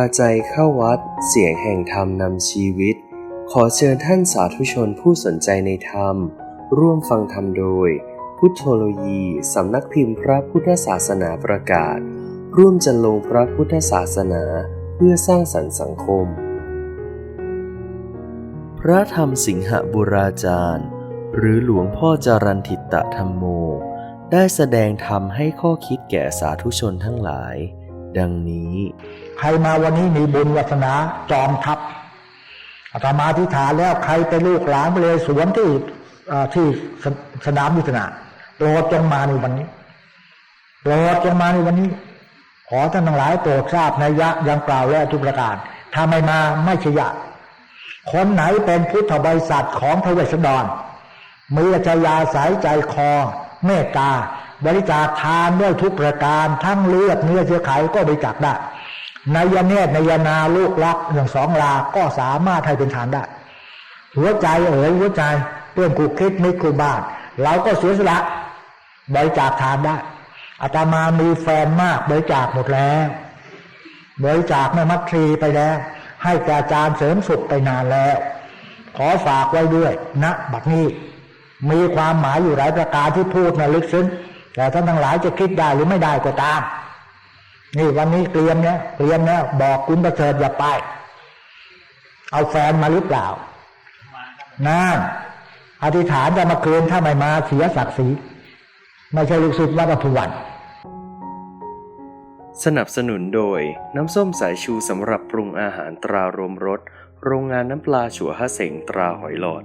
าใจเข้าวัด เสียงแห่งธรรมนำชีวิต ขอเชิญท่านสาธุชนผู้สนใจในธรรม ร่วมฟังธรรมโดย พุทธโลยีสำนักพิมพ์พระพุทธศาสนาประกาศ ร่วมจันลงพระพุทธศาสนาเพื่อสร้างสรรค์สังคม พระธรรมสิงหบุราจารย์ หรือหลวงพ่อจารันทิตะธรรมโม ได้แสดงธรรมให้ข้อคิดแก่สาธุชนทั้งหลาย ดังนี้ ใครมาวันนี้มีบุญวัฒนาจอมทัพอาตมาธิฐานแล้วใครเป็นลูกหลานไปเลยสวนที่ที่สสนามยุทธนาโปรดจงมาในวันนี้โปรดจงมาในวันนี้ ขอท่านทั้งหลายโปรดทราบในยยะยังกล่าวแล้วทุกประการถ้าไม่มาไม่ใช่ยะคนไหนเป็นพุทธบริษัทของพระเวสสันดรมีอัจฉริยาสายใจคอเมตตา บริจาคทานด้วยทุกประการทั้งเลือดเนื้อเชื้อไขก็บริจาคได้นายเนตรนายนาลูกรักอย่างสองลาก็สามารถให้เป็นทานได้ หัวใจเอ๋ยหัวใจเรื่องกูคิดไมิตรกูบ้านเราก็เสียสละบริจาคทานได้อาตมามีแฟนมากบริจาคหมดแล้วบริจาคแม่มัตรีไปแล้ว ให้แก่อาจารย์เสริมสุขไปนานแล้ว ขอฝากไว้ด้วยณบัดนี้ มีความหมายอยู่หลายประการที่พูดนะลึกซึ้ง แต่ท่านทั้งหลายจะคิดได้หรือไม่ได้ก็ตาม นี่วันนี้เตรียมเนี่ยเตรียมเนี่ยบอกคุณประเสริฐอย่าไป เอาแฟนมาหรือเปล่านั่นอธิษฐานจะมาคืนถ้าไม่มาเสียศักดิ์ศรีไม่ใช่ลูกศิษย์วัดอภวันสนับสนุนโดยน้ำส้มสายชูสำหรับปรุงอาหารตรารวมรสโรงงานน้ำปลาฉัวฮะเสงตราหอยหลอด